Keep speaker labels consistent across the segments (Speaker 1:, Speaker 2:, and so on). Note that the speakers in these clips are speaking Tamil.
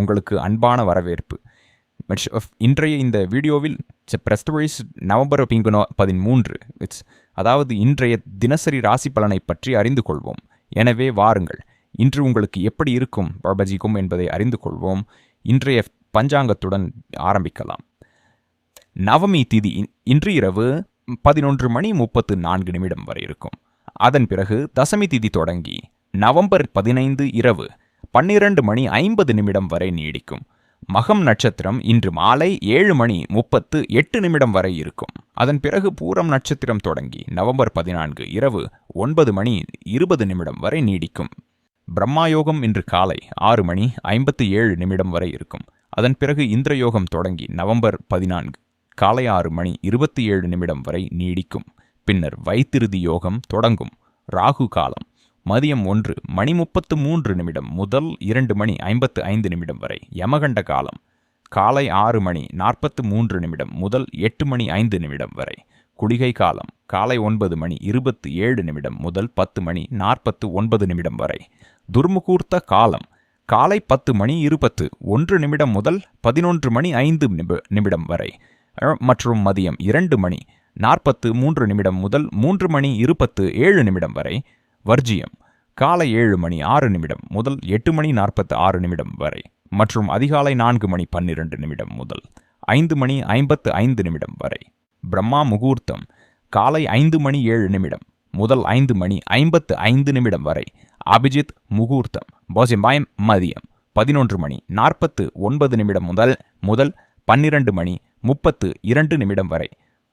Speaker 1: உங்களுக்கு அன்பான வரவேற்பு. இன்றைய இந்த வீடியோவில் பிரஸ்டவைஸ் நவம்பர் பிங்குனோ பதிமூன்று இட்ஸ் அதாவது இன்றைய தினசரி ராசி பலனை பற்றி அறிந்து கொள்வோம். எனவே வாருங்கள். இன்று உங்களுக்கு எப்படி இருக்கும் பர்பஜிக்கும் என்பதை அறிந்து கொள்வோம். இன்றைய பஞ்சாங்கத்துடன் ஆரம்பிக்கலாம். நவமி திதி இன்று இரவு பதினொன்று மணி முப்பத்து நான்கு நிமிடம் வரை இருக்கும். அதன் பிறகு தசமி திதி தொடங்கி நவம்பர் பதினைந்து இரவு பன்னிரண்டு மணி ஐம்பது நிமிடம் வரை நீடிக்கும். மகம் நட்சத்திரம் இன்று மாலை ஏழு மணி முப்பத்து எட்டு நிமிடம் வரை இருக்கும். அதன் பிறகு பூரம் நட்சத்திரம் தொடங்கி நவம்பர் பதினான்கு இரவு ஒன்பது மணி இருபது நிமிடம் வரை நீடிக்கும். பிரம்மாயோகம் இன்று காலை ஆறு மணி ஐம்பத்து ஏழு நிமிடம் வரை இருக்கும். அதன் பிறகு இந்திரயோகம் தொடங்கி நவம்பர் பதினான்கு காலை ஆறு மணி இருபத்தி ஏழு நிமிடம் வரை நீடிக்கும். பின்னர் வைத்திருதி யோகம் தொடங்கும். ராகு காலம் மதியம் ஒன்று மணி முப்பத்து மூன்று நிமிடம் முதல் இரண்டு மணி ஐம்பத்து ஐந்து நிமிடம் வரை யமகண்ட காலம். காலை ஆறு மணி நாற்பத்து மூன்று நிமிடம் முதல் எட்டு மணி ஐந்து நிமிடம் வரை குளிகை காலம். காலை ஒன்பது மணி இருபத்து ஏழு நிமிடம் முதல் பத்து மணி நாற்பத்து ஒன்பது நிமிடம் வரை துர்முகூர்த்த காலம். காலை பத்து மணி இருபத்து ஒன்று நிமிடம் முதல் பதினொன்று மணி ஐந்து நிமிடம் வரை. மற்றும் மதியம் இரண்டு மணி நாற்பத்து மூன்று நிமிடம் முதல் மூன்று மணி இருபத்து ஏழு நிமிடம் வரை வர்ஜியம் காலை ஏழு மணி ஆறு நிமிடம் முதல் எட்டு மணி நாற்பத்து ஆறு நிமிடம் வரை மற்றும் அதிகாலை நான்கு மணி பன்னிரண்டு நிமிடம் முதல் ஐந்து மணி ஐம்பத்து ஐந்து நிமிடம் வரை. பிரம்மா முகூர்த்தம் காலை ஐந்து மணி ஏழு நிமிடம் முதல் ஐந்து மணி ஐம்பத்து ஐந்து நிமிடம் வரை. அபிஜித் முகூர்த்தம் போசிம்பாயம் மதியம் பதினொன்று மணி நாற்பத்து ஒன்பது நிமிடம் முதல் முதல் பன்னிரண்டு மணி முப்பத்து இரண்டு நிமிடம் வரை.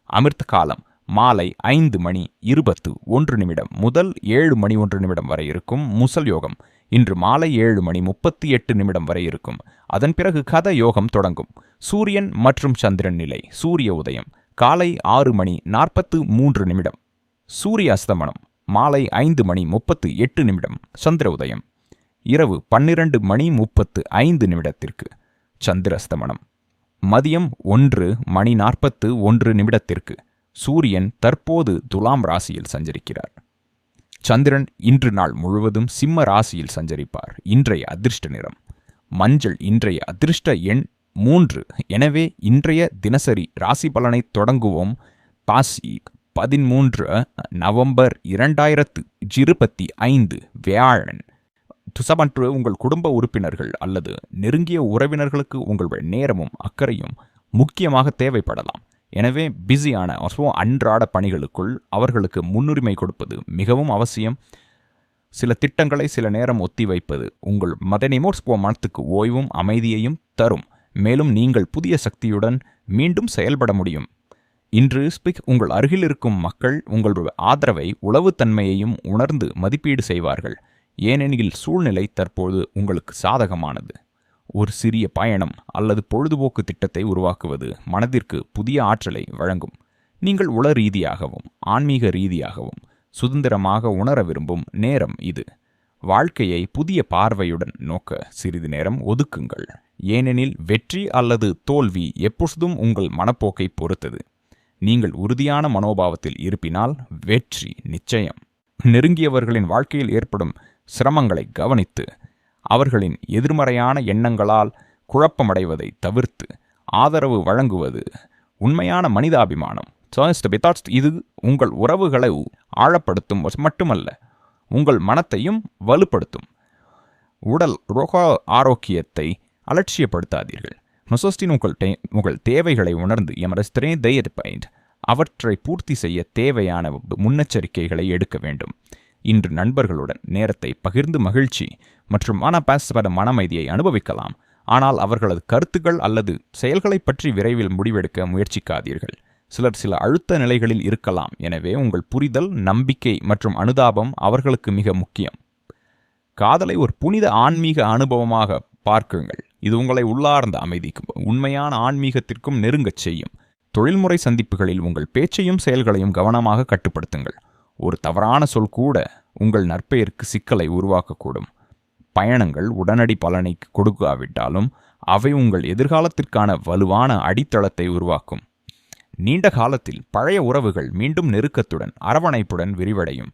Speaker 1: அமிர்த காலம் மாலை ஐந்து மணி இருபத்து ஒன்று நிமிடம் முதல் ஏழு மணி ஒன்று நிமிடம் வரை இருக்கும் முசல் யோகம். இன்று மாலை ஏழு மணி முப்பத்தி எட்டு நிமிடம் வரை இருக்கும். அதன் பிறகு கத யோகம் தொடங்கும். சூரியன் மற்றும் சந்திரன் நிலை சூரிய உதயம். காலை ஆறு மணி நாற்பத்து மூன்று நிமிடம். சூரிய அஸ்தமனம் மாலை ஐந்து மணி முப்பத்து எட்டு நிமிடம். சந்திர உதயம். இரவு பன்னிரண்டு மணி முப்பத்து ஐந்து நிமிடத்திற்கு. சந்திர அஸ்தமனம். மதியம் ஒன்று மணி நாற்பத்து ஒன்று நிமிடத்திற்கு. சூரியன் தற்போது துலாம் ராசியில் சஞ்சரிக்கிறார். சந்திரன் இன்று நாள் முழுவதும் சிம்ம ராசியில் சஞ்சரிப்பார். இன்றைய அதிர்ஷ்ட நிறம். மஞ்சள் இன்றைய அதிர்ஷ்ட எண் மூன்று. எனவே இன்றைய தினசரி ராசி பலனை தொடங்குவோம். பாசி பதிமூன்று நவம்பர் இரண்டாயிரத்து இருபத்தி ஐந்து வியாழன். துசமற்று உங்கள் குடும்ப உறுப்பினர்கள் அல்லது நெருங்கிய உறவினர்களுக்கு உங்கள் நேரமும் அக்கறையும் முக்கியமாக தேவைப்படலாம். எனவே பிஸியான அசோ அன்றாட பணிகளுக்குள் அவர்களுக்கு முன்னுரிமை கொடுப்பது மிகவும் அவசியம். சில திட்டங்களை சில நேரம் ஒத்திவைப்பது உங்கள் மதனிமோட்ஸ்போ மனத்துக்கு ஓய்வும் அமைதியையும் தரும். மேலும் நீங்கள் புதிய சக்தியுடன் மீண்டும் செயல்பட முடியும். இன்று ஸ்பிக் உங்கள் அருகில் இருக்கும் மக்கள் உங்கள் ஆதரவை உளவுத்தன்மையையும் உணர்ந்து மதிப்பீடு செய்வார்கள். ஏனெனில் சூழ்நிலை தற்போது உங்களுக்கு சாதகமானது. ஒரு சிறிய பயணம் அல்லது பொழுதுபோக்கு திட்டத்தை உருவாக்குவது மனதிற்கு புதிய ஆற்றலை வழங்கும். நீங்கள் உள ரீதியாகவும் ஆன்மீக ரீதியாகவும் சுதந்திரமாக உணர விரும்பும் நேரம் இது. வாழ்க்கையை புதிய பார்வையுடன் நோக்க சிறிது நேரம் ஒதுக்குங்கள். ஏனெனில் வெற்றி அல்லது தோல்வி எப்பொழுதும் உங்கள் மனப்போக்கை பொறுத்தது. நீங்கள் உறுதியான மனோபாவத்தில் இருப்பினால் வெற்றி நிச்சயம். நெருங்கியவர்களின் வாழ்க்கையில் ஏற்படும் சிரமங்களை கவனித்து அவர்களின் எதிர்மறையான எண்ணங்களால் குழப்பமடைவதை தவிர்த்து ஆதரவு வழங்குவது உண்மையான மனிதாபிமானம். Just because இது உங்கள் உறவுகளை ஆழப்படுத்தும் மட்டுமல்ல உங்கள் மனத்தையும் வலுப்படுத்தும். உடல் ரோக ஆரோக்கியத்தை அலட்சியப்படுத்தாதீர்கள். நொசோஸ்டின் உங்கள் உங்கள் தேவைகளை உணர்ந்து எமரஸ்திரே தையட் அவற்றை பூர்த்தி செய்ய தேவையான முன்னெச்சரிக்கைகளை எடுக்க வேண்டும். இன்று நண்பர்களுடன் நேரத்தை பகிர்ந்து மகிழ்ச்சி மற்றும் மனப்பாசப்பட மனமைதியை அனுபவிக்கலாம். ஆனால் அவர்களது கருத்துக்கள் அல்லது செயல்களைப் பற்றி விரைவில் முடிவெடுக்க முயற்சிக்காதீர்கள். சிலர் சில அழுத்த நிலைகளில் இருக்கலாம். எனவே உங்கள் புரிதல் நம்பிக்கை மற்றும் அனுதாபம் அவர்களுக்கு மிக முக்கியம். காதலை ஒரு புனித ஆன்மீக அனுபவமாக பார்க்குங்கள். இது உங்களை உள்ளார்ந்த அமைதிக்கும். உண்மையான ஆன்மீகத்திற்கும் நெருங்கச் செய்யும். தொழில்முறை சந்திப்புகளில் உங்கள் பேச்சையும் செயல்களையும் கவனமாக கட்டுப்படுத்துங்கள். ஒரு தவறான சொல் கூட உங்கள் நற்பெயருக்கு சிக்கலை உருவாக்கக்கூடும். பயணங்கள் உடனடி பலனை கொடுக்காவிட்டாலும் அவை உங்கள் எதிர்காலத்திற்கான வலுவான அடித்தளத்தை உருவாக்கும். நீண்ட காலத்தில் பழைய உறவுகள் மீண்டும் நெருக்கத்துடன் அரவணைப்புடன் விரிவடையும்.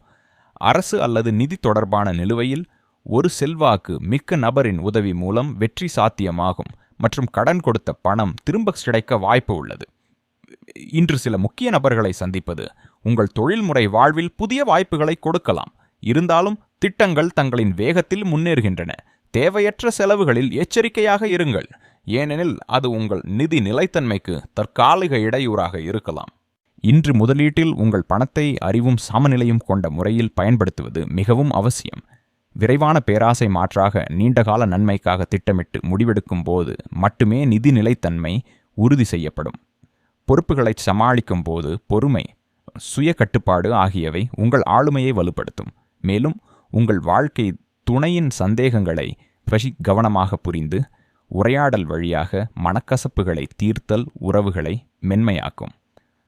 Speaker 1: அரசு அல்லது நிதி தொடர்பான நிலுவையில் ஒரு செல்வாக்கு மிக்க நபரின் உதவி மூலம் வெற்றி சாத்தியமாகும் மற்றும் கடன் கொடுத்த பணம் திரும்ப கிடைக்க வாய்ப்பு உள்ளது. இன்று சில முக்கிய நபர்களை சந்திப்பது உங்கள் தொழில்முறை வாழ்வில் புதிய வாய்ப்புகளை கொடுக்கலாம். இருந்தாலும் திட்டங்கள் தங்களின் வேகத்தில் முன்னேறுகின்றன. தேவையற்ற செலவுகளில் எச்சரிக்கையாக இருங்கள். ஏனெனில் அது உங்கள் நிதி நிலைத்தன்மைக்கு தற்காலிக இடையூறாக இருக்கலாம். இன்று முதலீட்டில் உங்கள் பணத்தை அறிவும் சமநிலையும் கொண்ட முறையில் பயன்படுத்துவது மிகவும் அவசியம். விரைவான பேராசை மாற்றாக நீண்டகால நன்மைக்காக திட்டமிட்டு முடிவெடுக்கும் போது மட்டுமே நிதி நிலைத்தன்மை உறுதி செய்யப்படும். பொறுப்புகளை சமாளிக்கும் போது பொறுமை சுய கட்டுப்பாடு ஆகியவை உங்கள் ஆளுமையை வலுப்படுத்தும். மேலும் உங்கள் வாழ்க்கை துணையின் சந்தேகங்களை பற்றி கவனமாக புரிந்து உரையாடல் வழியாக மனக்கசப்புகளை தீர்த்தல் உறவுகளை மென்மையாக்கும்.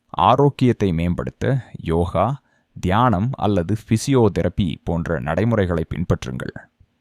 Speaker 1: ஆரோக்கியத்தை மேம்படுத்த யோகா தியானம் அல்லது பிசியோதெரப்பி போன்ற நடைமுறைகளை பின்பற்றுங்கள்.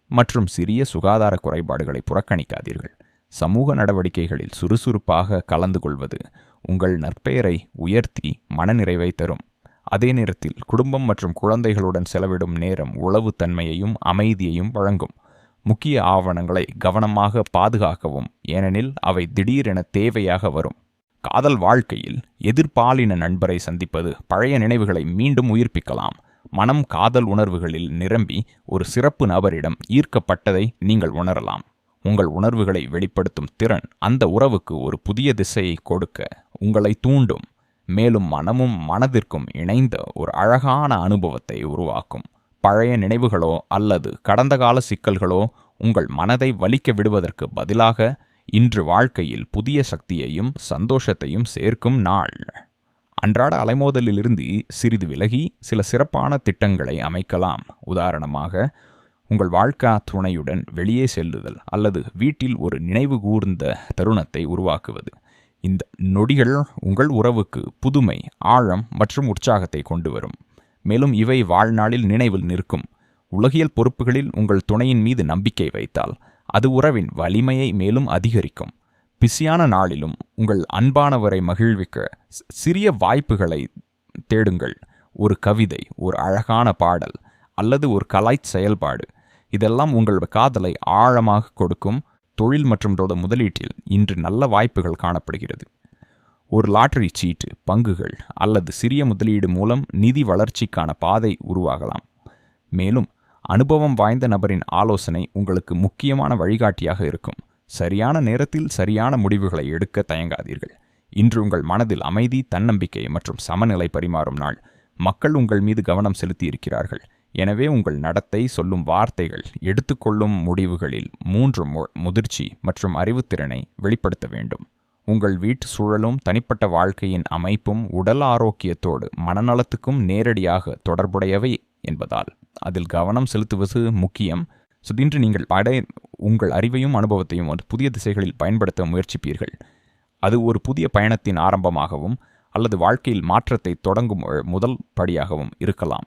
Speaker 1: மற்றும் சிறிய சுகாதார குறைபாடுகளை புறக்கணிக்காதீர்கள். சமூக நடவடிக்கைகளில் சுறுசுறுப்பாக கலந்து கொள்வது உங்கள் நற்பெயரை உயர்த்தி மனநிறைவை தரும். அதே நேரத்தில் குடும்பம் மற்றும் குழந்தைகளுடன் செலவிடும் நேரம் உளவுத்தன்மையையும் அமைதியையும் வழங்கும். முக்கிய ஆவணங்களை கவனமாக பாதுகாக்கவும் ஏனெனில் அவை திடீரென தேவையாக வரும். காதல் வாழ்க்கையில் எதிர்பாலின நண்பரை சந்திப்பது பழைய நினைவுகளை மீண்டும் உயிர்ப்பிக்கலாம். மனம் காதல் உணர்வுகளில் நிரம்பி ஒரு சிறப்பு நபரிடம் ஈர்க்கப்பட்டதை நீங்கள் உணரலாம். உங்கள் உணர்வுகளை வெளிப்படுத்தும் திறன் அந்த உறவுக்கு ஒரு புதிய திசையை கொடுக்க உங்களை தூண்டும். மேலும் மனமும் மனதிற்கும் இணைந்த ஒரு அழகான அனுபவத்தை உருவாக்கும். பழைய நினைவுகளோ அல்லது கடந்த கால சிக்கல்களோ உங்கள் மனதை வலிக்க விடுவதற்கு பதிலாக இன்று வாழ்க்கையில் புதிய சக்தியையும் சந்தோஷத்தையும் சேர்க்கும் நாள். அன்றாட அலைமோதலிலிருந்து சிறிது விலகி சில சிறப்பான திட்டங்களை அமைக்கலாம். உதாரணமாக உங்கள் வாழ்க்கா துணையுடன் வெளியே செல்லுதல் அல்லது வீட்டில் ஒரு நினைவு கூர்ந்த தருணத்தை உருவாக்குவது. இந்த நொடிகள் உங்கள் உறவுக்கு புதுமை ஆழம் மற்றும் உற்சாகத்தை கொண்டு வரும் மேலும் இவை வாழ்நாளில் நினைவில் நிற்கும். உலகியல் பொறுப்புகளில் உங்கள் துணையின் மீது நம்பிக்கை வைத்தால் அது உறவின் வலிமையை மேலும் அதிகரிக்கும். பிஸியான நாளிலும் உங்கள் அன்பானவரை மகிழ்விக்க சிறிய வாய்ப்புகளை தேடுங்கள். ஒரு கவிதை ஒரு அழகான பாடல் அல்லது ஒரு கலை செயல்பாடு. இதெல்லாம் உங்கள் காதலை ஆழமாக கொடுக்கும். தொழில் மற்றும் முதலீட்டில் இன்று நல்ல வாய்ப்புகள் காணப்படுகிறது. ஒரு லாட்டரி சீட்டு பங்குகள் அல்லது சிறிய முதலீடு மூலம் நிதி வளர்ச்சிக்கான பாதை உருவாகலாம். மேலும் அனுபவம் வாய்ந்த நபரின் ஆலோசனை உங்களுக்கு முக்கியமான வழிகாட்டியாக இருக்கும். சரியான நேரத்தில் சரியான முடிவுகளை எடுக்க தயங்காதீர்கள். இன்று உங்கள் மனதில் அமைதி தன்னம்பிக்கை மற்றும் சமநிலை பரிமாறும் நாள். மக்கள் உங்கள் மீது கவனம் செலுத்தி இருக்கிறார்கள். எனவே உங்கள் நடத்தை சொல்லும் வார்த்தைகள் எடுத்துக்கொள்ளும் முடிவுகளில் மூன்று முதிர்ச்சி மற்றும் அறிவுத்திறனை வெளிப்படுத்த வேண்டும். உங்கள் வீட்டு சூழலும் தனிப்பட்ட வாழ்க்கையின் அமைப்பும் உடல் ஆரோக்கியத்தோடு மனநலத்துக்கும் நேரடியாக தொடர்புடையவை என்பதால் அதில் கவனம் செலுத்துவது முக்கியம். ஸோ இன்று நீங்கள் படை உங்கள் அறிவையும் அனுபவத்தையும் ஒரு புதிய திசைகளில் பயன்படுத்த முயற்சிப்பீர்கள். அது ஒரு புதிய பயணத்தின் ஆரம்பமாகவும் அல்லது வாழ்க்கையில் மாற்றத்தை தொடங்கும் முதல் படியாகவும் இருக்கலாம்.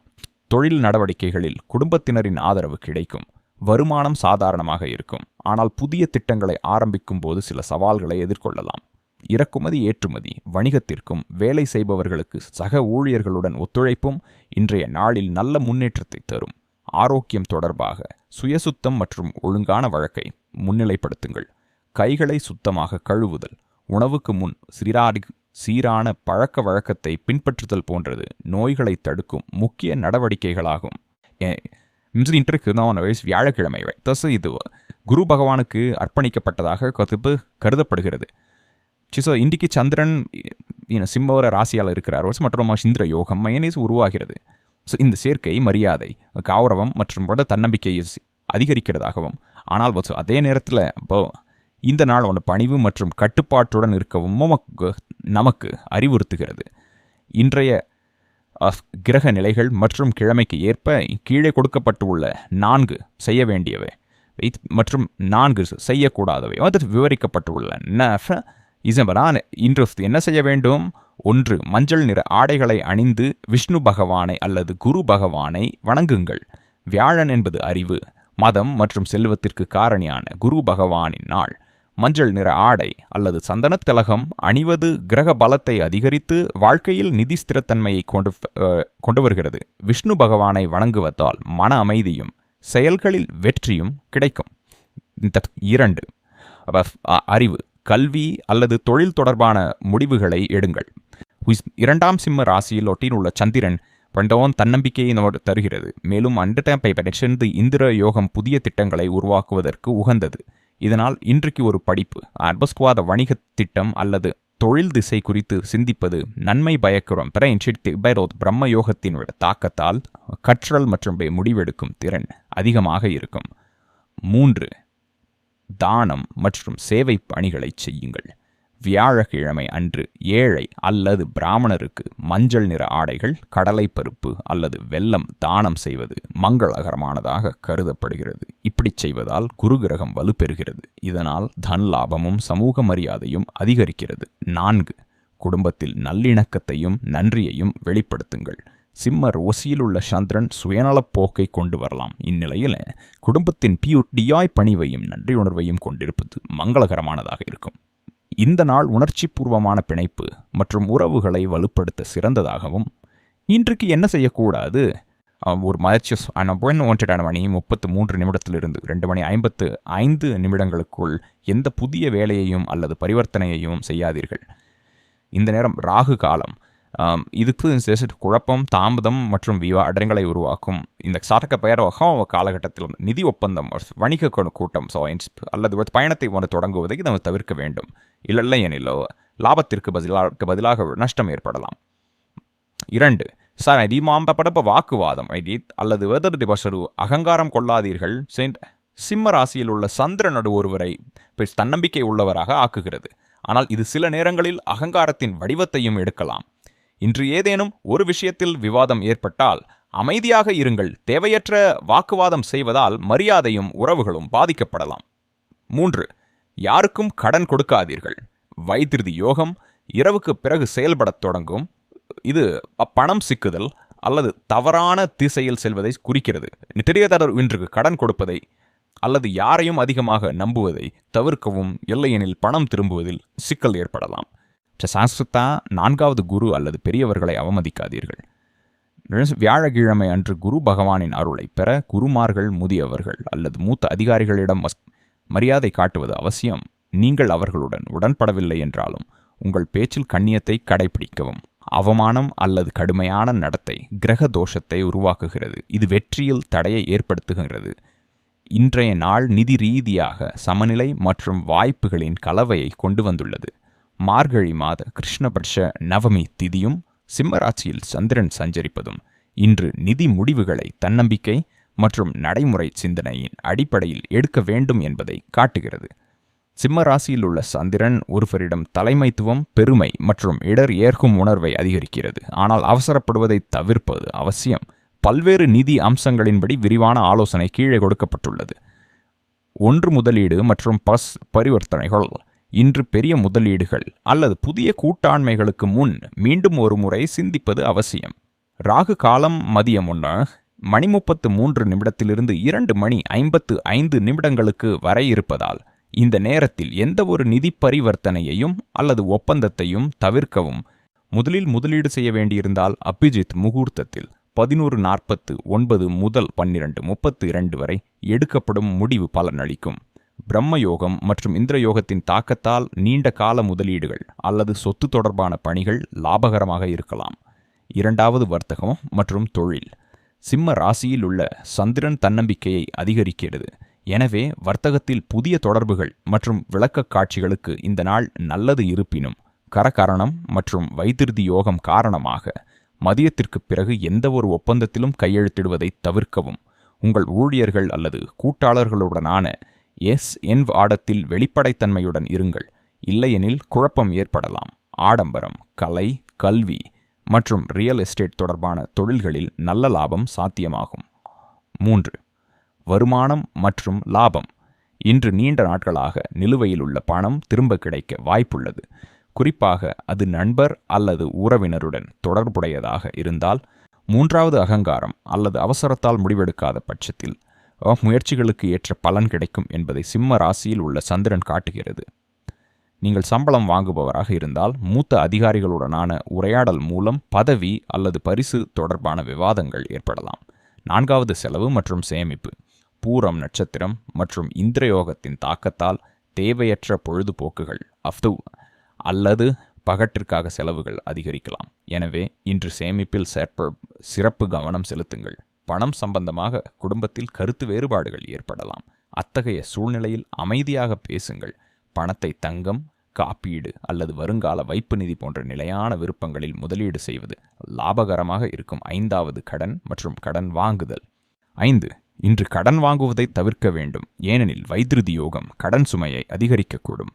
Speaker 1: தொழில் நடவடிக்கைகளில் குடும்பத்தினரின் ஆதரவு கிடைக்கும். வருமானம் சாதாரணமாக இருக்கும். ஆனால் புதிய திட்டங்களை ஆரம்பிக்கும் போது சில சவால்களை எதிர்கொள்ளலாம். இறக்குமதி ஏற்றுமதி வணிகத்திற்கும் வேலை செய்பவர்களுக்கு சக ஊழியர்களுடன் ஒத்துழைப்பும் இன்றைய நாளில் நல்ல முன்னேற்றத்தை தரும். ஆரோக்கியம் தொடர்பாக சுயசுத்தம் மற்றும் ஒழுங்கான வழக்கை முன்னிலைப்படுத்துங்கள். கைகளை சுத்தமாக கழுவுதல். உணவுக்கு முன் சிறாரி சீரான பழக்க வழக்கத்தை பின்பற்றுதல் போன்றது நோய்களை தடுக்கும் முக்கிய நடவடிக்கைகளாகும். இன்றைக்கு நான் வியாழக்கிழமை தசு இது குரு பகவானுக்கு அர்ப்பணிக்கப்பட்டதாக கருப்பு கருதப்படுகிறது. ஸோ இன்றைக்கு சந்திரன் சிம்மவர ராசியால் இருக்கிறார். மற்றும் சிந்திர யோகம் மயனேஸ் உருவாகிறது. ஸோ இந்த சேர்க்கை மரியாதை கௌரவம் மற்றும் தன்னம்பிக்கையை அதிகரிக்கிறதாகவும் ஆனால் அதே நேரத்தில் இப்போ இந்த நாள் ஒன்று பணிவு மற்றும் கட்டுப்பாட்டுடன் இருக்கவும் நமக்கு நமக்கு அறிவுறுத்துகிறது. இன்றைய கிரக நிலைகள் மற்றும் கிழமைக்கு ஏற்ப கீழே கொடுக்கப்பட்டுள்ள நான்கு செய்ய வேண்டியவை. மற்றும் நான்கு செய்யக்கூடாதவை. அது விவரிக்கப்பட்டுள்ள இசம்பரான் இன்று என்ன செய்ய வேண்டும்? ஒன்று மஞ்சள் நிற ஆடைகளை அணிந்து விஷ்ணு பகவானை அல்லது குரு பகவானை வணங்குங்கள். வியாழன் என்பது அறிவு மதம் மற்றும் செல்வத்திற்கு காரணியான குரு பகவானின் நாள். மஞ்சள் நிற ஆடை அல்லது சந்தனத் திலகம் அணிவது கிரக பலத்தை அதிகரித்து வாழ்க்கையில் நிதி ஸ்திரத்தன்மையை கொண்டு கொண்டு வருகிறது. விஷ்ணு பகவானை வணங்குவதால் மன அமைதியும் செயல்களில் வெற்றியும் கிடைக்கும். இந்த இரண்டு. அறிவு கல்வி அல்லது தொழில் தொடர்பான முடிவுகளை எடுங்கள். இரண்டாம் சிம்ம ராசியில் ஒட்டியுள்ள சந்திரன் பண்டவன் தன்னம்பிக்கையை நமக்கு தருகிறது. மேலும் அண்டர்டேம்பை பெற்று இந்திர யோகம் புதிய திட்டங்களை உருவாக்குவதற்கு உகந்தது. இதனால் இன்றைக்கு ஒரு படிப்பு. அர்பஸ்குவாத வணிக திட்டம் அல்லது தொழில் திசை குறித்து சிந்திப்பது நன்மை பயக்கிறோம் பிற பைரோத் பிரம்ம யோகத்தின் தாக்கத்தால் கற்றல் மற்றும் முடிவெடுக்கும் திறன் அதிகமாக இருக்கும். மூன்று தானம் மற்றும் சேவை பணிகளை செய்யுங்கள். வியாழக்கிழமை அன்று ஏழை அல்லது பிராமணருக்கு மஞ்சள் நிற ஆடைகள் கடலை பருப்பு அல்லது வெல்லம் தானம் செய்வது மங்களகரமானதாக கருதப்படுகிறது. இப்படி செய்வதால் குரு கிரகம் வலுப்பெறுகிறது. இதனால் தன் லாபமும் சமூக மரியாதையும் அதிகரிக்கிறது. நான்கு குடும்பத்தில் நல்லிணக்கத்தையும் நன்றியையும் வெளிப்படுத்துங்கள். சிம்ம ரோசியில் உள்ள சந்திரன் சுயநலப் போக்கை கொண்டு வரலாம். இந்நிலையில் குடும்பத்தின் பியூட்டியாய் பணிவையும் நன்றியுணர்வையும் கொண்டிருப்பது மங்களகரமானதாக இருக்கும். இந்த நாள் உணர்ச்சிபூர்வமான பிணைப்பு மற்றும் உறவுகளை வலுப்படுத்த சிறந்ததாகவும் இன்றைக்கு என்ன செய்யக்கூடாது? அஹ், ஒரு மதிச்சு ஒன்றான மணி முப்பத்து மூன்று நிமிடத்திலிருந்து ரெண்டு மணி ஐம்பத்து ஐந்து நிமிடங்களுக்குள் எந்த புதிய வேலையையும் அல்லது பரிவர்த்தனையையும் செய்யாதீர்கள். இந்த நேரம் ராகு காலம். இதுக்கு குழப்பம் தாமதம் மற்றும் விவா அடங்களை உருவாக்கும். இந்த சாதக பெயரகம் காலகட்டத்தில் நிதி ஒப்பந்தம் வணிக கூட்டம் ஸோ அல்லது பயணத்தை ஒன்று தொடங்குவதை நம்ம தவிர்க்க வேண்டும். இல்லை எனிலோ லாபத்திற்கு பதிலாக பதிலாக நஷ்டம் ஏற்படலாம். இரண்டு சார் அதிமாம்பப்படப்ப வாக்குவாதம் ஐடி அல்லது வெதர் டிபசரு அகங்காரம் கொள்ளாதீர்கள். சென்ட் சிம்ம ராசியில் உள்ள சந்திரனோடு ஒருவரை தன்னம்பிக்கை உள்ளவராக ஆக்குகிறது. ஆனால் இது சில நேரங்களில் அகங்காரத்தின் வடிவத்தையும் எடுக்கலாம். இன்று ஏதேனும் ஒரு விஷயத்தில் விவாதம் ஏற்பட்டால் அமைதியாக இருங்கள். தேவையற்ற வாக்குவாதம் செய்வதால் மரியாதையும் உறவுகளும் பாதிக்கப்படலாம். மூன்று யாருக்கும் கடன் கொடுக்காதீர்கள். வைத்திருதி யோகம் இரவுக்கு பிறகு செயல்படத் தொடங்கும். இது பணம் சிக்குதல் அல்லது தவறான திசையில் செல்வதை குறிக்கிறது. நித்திரியதாரர் இன்றுக்கு கடன் கொடுப்பதை அல்லது யாரையும் அதிகமாக நம்புவதை தவிர்க்கவும் இல்லையெனில் பணம் திரும்புவதில் சிக்கல் ஏற்படலாம். சாஸ்திரத்தா நான்காவது குரு அல்லது பெரியவர்களை அவமதிக்காதீர்கள். வியாழக்கிழமை அன்று குரு பகவானின் அருளை பெற குருமார்கள் முதியவர்கள் அல்லது மூத்த அதிகாரிகளிடம் மரியாதை காட்டுவது அவசியம். நீங்கள் அவர்களுடன் உடன்படவில்லை என்றாலும் உங்கள் பேச்சில் கண்ணியத்தை கடைபிடிக்கவும் அவமானம் அல்லது கடுமையான நடத்தை கிரக தோஷத்தை உருவாக்குகிறது. இது வெற்றியில் தடையை ஏற்படுத்துகிறது இன்றைய நாள் நிதி ரீதியாக சமநிலை மற்றும் வாய்ப்புகளின் கலவையை கொண்டு வந்துள்ளது. மார்கழி மாத கிருஷ்ணபட்ச நவமி திதியும் சிம்மராட்சியில் சந்திரன் சஞ்சரிப்பதும் இன்று நிதி முடிவுகளை தன்னம்பிக்கை மற்றும் நடைமுறை சிந்தனையின் அடிப்படையில் எடுக்க வேண்டும் என்பதை காட்டுகிறது. சிம்ம ராசியில் உள்ள சந்திரன் ஒருவரிடம் தலைமைத்துவம் பெருமை மற்றும் இடர் ஏற்கும் உணர்வை அதிகரிக்கிறது. ஆனால் அவசரப்படுவதை தவிர்ப்பது அவசியம். பல்வேறு நிதி அம்சங்களின்படி விரிவான ஆலோசனை கீழே கொடுக்கப்பட்டுள்ளது. ஒன்று முதலீடு மற்றும் பஸ் பரிவர்த்தனைகள். இன்று பெரிய முதலீடுகள் அல்லது புதிய கூட்டாண்மைகளுக்கு முன் மீண்டும் ஒரு முறை சிந்திப்பது அவசியம். ராகு காலம் மதியம் முன்ன மணி முப்பத்து மூன்று நிமிடத்திலிருந்து இரண்டு மணி ஐம்பத்து ஐந்து நிமிடங்களுக்கு வரை இருப்பதால் இந்த நேரத்தில் எந்த ஒரு நிதி பரிவர்த்தனையையும் அல்லது ஒப்பந்தத்தையும் தவிர்க்கவும். முதலில் முதலீடு செய்ய வேண்டியிருந்தால் அபிஜித் முகூர்த்தத்தில் பதினோரு நாற்பத்து ஒன்பது முதல் பன்னிரண்டு முப்பத்து இரண்டு வரை எடுக்கப்படும் முடிவு பலனளிக்கும். பிரம்மயோகம் மற்றும் இந்திரயோகத்தின் தாக்கத்தால் நீண்ட கால முதலீடுகள் அல்லது சொத்து தொடர்பான பணிகள் லாபகரமாக இருக்கலாம். இரண்டாவது வர்த்தகம் மற்றும் தொழில். சிம்ம ராசியில் உள்ள சந்திரன் தன்னம்பிக்கையை அதிகரிக்கிறது. எனவே வர்த்தகத்தில் புதிய தொடர்புகள் மற்றும் விளக்கக் காட்சிகளுக்கு இந்த நாள் நல்லது இருப்பினும் கரகரணம் மற்றும் வைத்திருதி யோகம் காரணமாக மதியத்திற்கு பிறகு எந்த ஒரு ஒப்பந்தத்திலும் கையெழுத்திடுவதை தவிர்க்கவும். உங்கள் ஊழியர்கள் அல்லது கூட்டாளர்களுடனான எஸ் என் ஆடத்தில் வெளிப்படைத்தன்மையுடன் இருங்கள். இல்லையெனில் குழப்பம் ஏற்படலாம். ஆடம்பரம் கலை கல்வி மற்றும் ரியல் எஸ்டேட் தொடர்பான தொழில்களில் நல்ல லாபம் சாத்தியமாகும். மூன்று வருமானம் மற்றும் லாபம். இன்று நீண்ட நாட்களாக நிலுவையில் உள்ள பணம் திரும்ப கிடைக்க வாய்ப்புள்ளது. குறிப்பாக அது நண்பர் அல்லது உறவினருடன் தொடர்புடையதாக இருந்தால் மூன்றாவது அகங்காரம் அல்லது அவசரத்தால் முடிவெடுக்காத பட்சத்தில் முயற்சிகளுக்கு ஏற்ற பலன் கிடைக்கும் என்பதை சிம்ம ராசியில் உள்ள சந்திரன் காட்டுகிறது. நீங்கள் சம்பளம் வாங்குபவராக இருந்தால் மூத்த அதிகாரிகளுடனான உரையாடல் மூலம் பதவி அல்லது பரிசு தொடர்பான விவாதங்கள் ஏற்படலாம். நான்காவது செலவு மற்றும் சேமிப்பு. பூரம் நட்சத்திரம் மற்றும் இந்திரயோகத்தின் தாக்கத்தால் தேவையற்ற பொழுதுபோக்குகள் அஃது அல்லது பகட்டிற்காக செலவுகள் அதிகரிக்கலாம். எனவே இன்று சேமிப்பில் சேர்ப்ப சிறப்பு கவனம் செலுத்துங்கள். பணம் சம்பந்தமாக குடும்பத்தில் கருத்து வேறுபாடுகள் ஏற்படலாம். அத்தகைய சூழ்நிலையில் அமைதியாக பேசுங்கள். பணத்தை தங்கம் காப்பீடு அல்லது வருங்கால வைப்பு நிதி போன்ற நிலையான விருப்பங்களில் முதலீடு செய்வது லாபகரமாக இருக்கும். ஐந்தாவது கடன் மற்றும் கடன் வாங்குதல். ஐந்து இன்று கடன் வாங்குவதை தவிர்க்க வேண்டும். ஏனெனில் வைத்திருதி யோகம் கடன் சுமையை அதிகரிக்கக்கூடும்.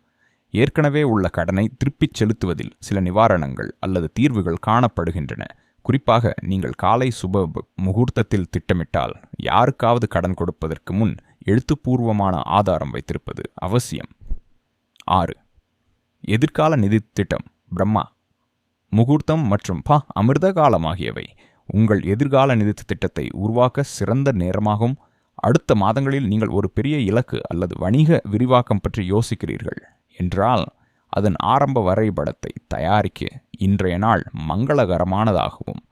Speaker 1: ஏற்கனவே உள்ள கடனை திருப்பிச் செலுத்துவதில் சில நிவாரணங்கள் அல்லது தீர்வுகள் காணப்படுகின்றன. குறிப்பாக நீங்கள் காலை சுப முகூர்த்தத்தில் திட்டமிட்டால் யாருக்காவது கடன் கொடுப்பதற்கு முன் எழுத்துப்பூர்வமான ஆதாரம் வைத்திருப்பது அவசியம். ஆறு எதிர்கால நிதி திட்டம் பிரம்மா முகூர்த்தம் மற்றும் ப அமிர்த காலம் ஆகியவை உங்கள் எதிர்கால நிதி திட்டத்தை உருவாக்க சிறந்த நேரமாகும். அடுத்த மாதங்களில் நீங்கள் ஒரு பெரிய இலக்கு அல்லது வணிக விரிவாக்கம் பற்றி யோசிக்கிறீர்கள் என்றால் அதன் ஆரம்ப வரைபடத்தை தயாரிக்க இன்றைய நாள் மங்களகரமானதாகவும்